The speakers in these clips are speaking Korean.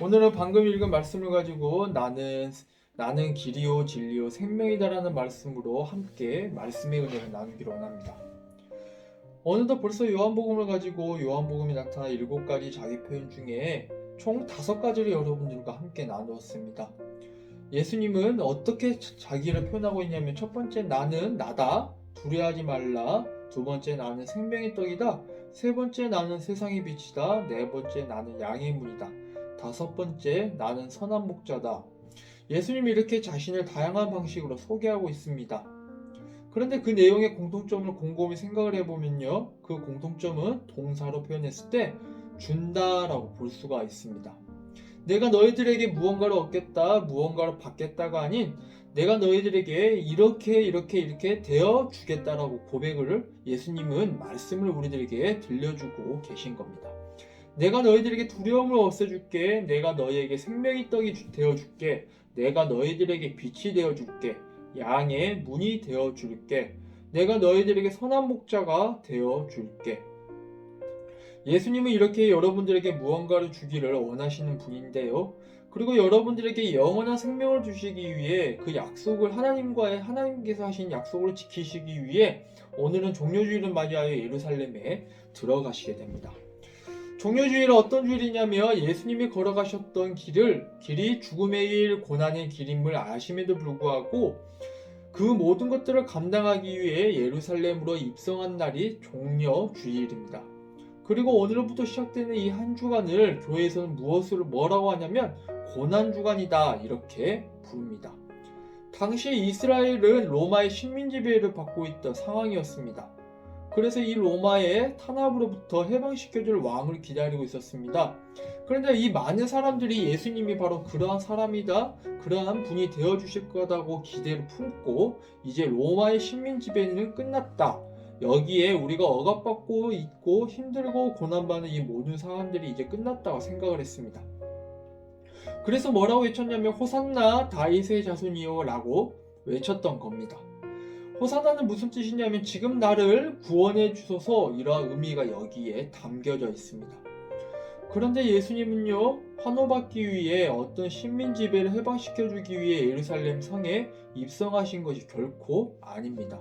오늘은 방금 읽은 말씀을 가지고 나는 나는 길이요 진리요 생명이다라는 말씀으로 함께 말씀의 은혜를 나누기로 원합니다. 어느덧 벌써 요한복음을 가지고 요한복음이 나타난 일곱 가지 자기 표현 중에 총 다섯 가지를 여러분들과 함께 나누었습니다. 예수님은 어떻게 자기를 표현하고 있냐면 첫 번째 나는 나다 두려워하지 말라 두 번째 나는 생명의 떡이다 세 번째 나는 세상의 빛이다 네 번째 나는 양의 문이다 다섯 번째 나는 선한 목자다 예수님이 이렇게 자신을 다양한 방식으로 소개하고 있습니다. 그런데 그 내용의 공통점을 곰곰이 생각을 해보면요. 그 공통점은 동사로 표현했을 때 준다라고 볼 수가 있습니다. 내가 너희들에게 무언가를 얻겠다, 무언가를 받겠다가 아닌 내가 너희들에게 이렇게 이렇게 이렇게 되어 주겠다라고 고백을 예수님은 말씀을 우리들에게 들려주고 계신 겁니다. 내가 너희들에게 두려움을 없애줄게. 내가 너희에게 생명의 떡이 되어줄게. 내가 너희들에게 빛이 되어줄게. 양의 문이 되어줄게. 내가 너희들에게 선한 목자가 되어줄게. 예수님은 이렇게 여러분들에게 무언가를 주기를 원하시는 분인데요. 그리고 여러분들에게 영원한 생명을 주시기 위해 그 약속을 하나님과의 하나님께서 하신 약속을 지키시기 위해 오늘은 종료주의를 맞이하여 예루살렘에 들어가시게 됩니다. 종료주의는 어떤 주일이냐면 예수님이 걸어가셨던 길을 길이 죽음의 길, 고난의 길임을 아심에도 불구하고 그 모든 것들을 감당하기 위해 예루살렘으로 입성한 날이 종료주일입니다. 그리고 오늘부터 시작되는 이 한 주간을 교회에서는 무엇을 뭐라고 하냐면 고난 주간이다 이렇게 부릅니다. 당시 이스라엘은 로마의 식민 지배를 받고 있던 상황이었습니다. 그래서 이 로마의 탄압으로부터 해방시켜줄 왕을 기다리고 있었습니다. 그런데 이 많은 사람들이 예수님이 바로 그러한 사람이다, 그러한 분이 되어주실 거다고 기대를 품고 이제 로마의 식민 지배는 끝났다. 여기에 우리가 억압받고 있고 힘들고 고난받는 이 모든 상황들이 이제 끝났다고 생각을 했습니다. 그래서 뭐라고 외쳤냐면 호산나 다윗의 자손이요 라고 외쳤던 겁니다. 호사나는 무슨 뜻이냐면 지금 나를 구원해 주소서 이러한 의미가 여기에 담겨져 있습니다. 그런데 예수님은요 환호받기 위해 어떤 식민 지배를 해방시켜 주기 위해 예루살렘 성에 입성하신 것이 결코 아닙니다.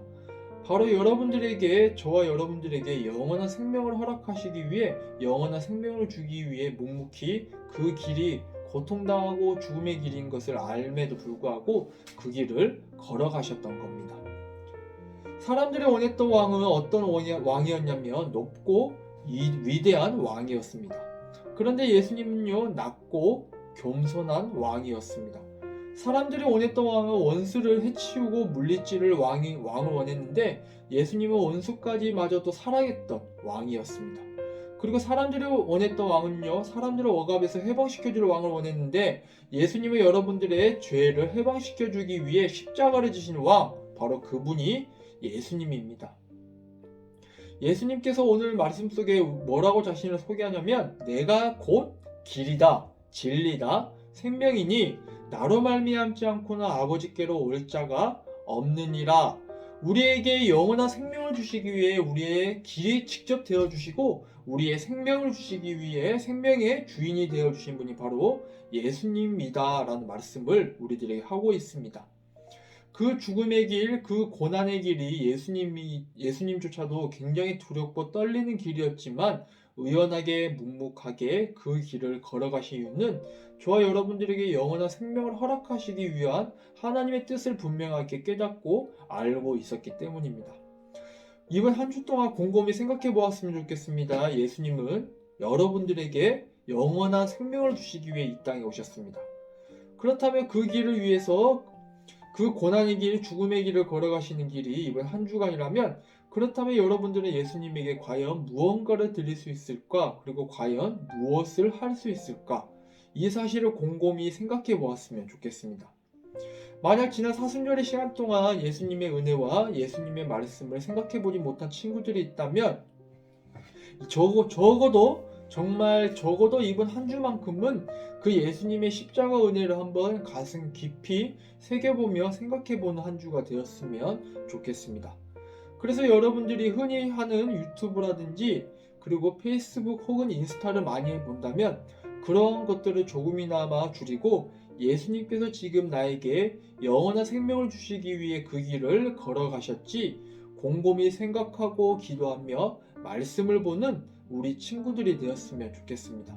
바로 여러분들에게 저와 여러분들에게 영원한 생명을 허락하시기 위해 영원한 생명을 주기 위해 묵묵히 그 길이 고통당하고 죽음의 길인 것을 알매도 불구하고 그 길을 걸어가셨던 겁니다. 사람들이 원했던 왕은 어떤 왕이었냐면 높고 위대한 왕이었습니다. 그런데 예수님은요 낮고 겸손한 왕이었습니다. 사람들이 원했던 왕은 원수를 해치우고 물리치를 왕이, 왕을 원했는데 예수님은 원수까지 마저도 사랑했던 왕이었습니다. 그리고 사람들이 원했던 왕은요, 사람들을 억압에서 해방시켜줄 왕을 원했는데 예수님은 여러분들의 죄를 해방시켜주기 위해 십자가를 지신 왕, 바로 그분이 예수님입니다. 예수님께서 오늘 말씀 속에 뭐라고 자신을 소개하냐면 내가 곧 길이다, 진리다, 생명이니 나로 말미암지 않고는 아버지께로 올 자가 없느니라. 우리에게 영원한 생명을 주시기 위해 우리의 길이 직접 되어 주시고 우리의 생명을 주시기 위해 생명의 주인이 되어 주신 분이 바로 예수님이다라는 말씀을 우리들에게 하고 있습니다. 그 죽음의 길, 그 고난의 길이 예수님이 예수님조차도 굉장히 두렵고 떨리는 길이었지만 의연하게 묵묵하게 그 길을 걸어가신 이유는 저와 여러분들에게 영원한 생명을 허락하시기 위한 하나님의 뜻을 분명하게 깨닫고 알고 있었기 때문입니다. 이번 한 주 동안 곰곰이 생각해 보았으면 좋겠습니다. 예수님은 여러분들에게 영원한 생명을 주시기 위해 이 땅에 오셨습니다. 그렇다면 그 길을 위해서 그 고난의 길, 죽음의 길을 걸어가시는 길이 이번 한 주간이라면 그렇다면 여러분들은 예수님에게 과연 무언가를 드릴 수 있을까? 그리고 과연 무엇을 할 수 있을까? 이 사실을 곰곰이 생각해 보았으면 좋겠습니다. 만약 지난 사순절의 시간 동안 예수님의 은혜와 예수님의 말씀을 생각해 보지 못한 친구들이 있다면 적어, 적어도 정말 적어도 이번 한 주만큼은 그 예수님의 십자가 은혜를 한번 가슴 깊이 새겨보며 생각해보는 한 주가 되었으면 좋겠습니다. 그래서 여러분들이 흔히 하는 유튜브라든지 그리고 페이스북 혹은 인스타를 많이 본다면 그런 것들을 조금이나마 줄이고 예수님께서 지금 나에게 영원한 생명을 주시기 위해 그 길을 걸어가셨지 곰곰이 생각하고 기도하며 말씀을 보는 우리 친구들이 되었으면 좋겠습니다.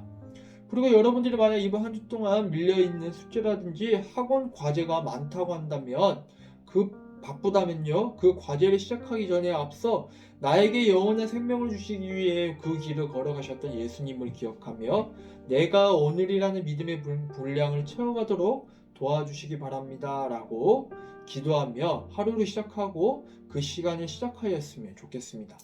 그리고 여러분들이 만약 이번 한 주 동안 밀려있는 숙제라든지 학원 과제가 많다고 한다면 그 바쁘다면요 그 과제를 시작하기 전에 앞서 나에게 영원한 생명을 주시기 위해 그 길을 걸어가셨던 예수님을 기억하며 내가 오늘이라는 믿음의 분- 분량을 채워가도록 도와주시기 바랍니다. 라고 기도하며 하루를 시작하고 그 시간을 시작하였으면 좋겠습니다.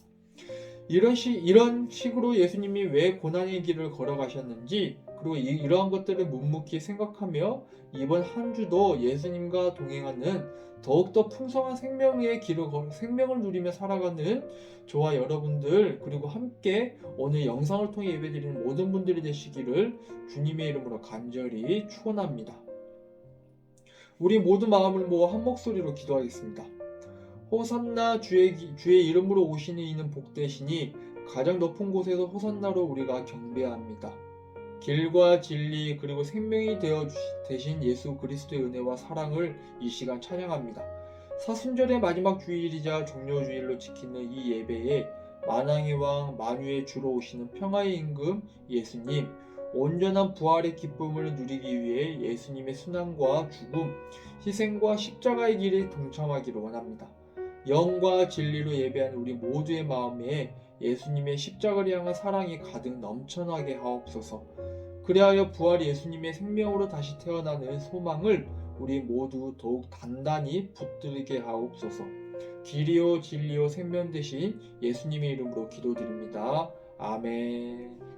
이런 식, 이런 식으로 예수님이 왜 고난의 길을 걸어가셨는지, 그리고 이, 이러한 것들을 묵묵히 생각하며 이번 한 주도 예수님과 동행하는 더욱더 풍성한 생명의 길을, 걸- 생명을 누리며 살아가는 저와 여러분들, 그리고 함께 오늘 영상을 통해 예배드리는 모든 분들이 되시기를 주님의 이름으로 간절히 축원합니다. 우리 모두 마음을 모아 한 목소리로 기도하겠습니다. 호산나 주의, 기- 주의 이름으로 오시는 이는 복되시니 가장 높은 곳에서 호산나로 우리가 경배합니다. 길과 진리 그리고 생명이 되어 되신 예수 그리스도의 은혜와 사랑을 이 시간 찬양합니다. 사순절의 마지막 주일이자 종료주일로 지키는 이 예배에 만왕의 왕 만유의 주로 오시는 평화의 임금 예수님 온전한 부활의 기쁨을 누리기 위해 예수님의 순환과 죽음, 희생과 십자가의 길에 동참하기를 원합니다. 영과 진리로 예배하는 우리 모두의 마음에 예수님의 십자가를 향한 사랑이 가득 넘쳐나게 하옵소서. 그리하여 부활 예수님의 생명으로 다시 태어나는 소망을 우리 모두 더욱 단단히 붙들게 하옵소서. 길이요 진리요 생명 되신 예수님의 이름으로 기도드립니다. 아멘.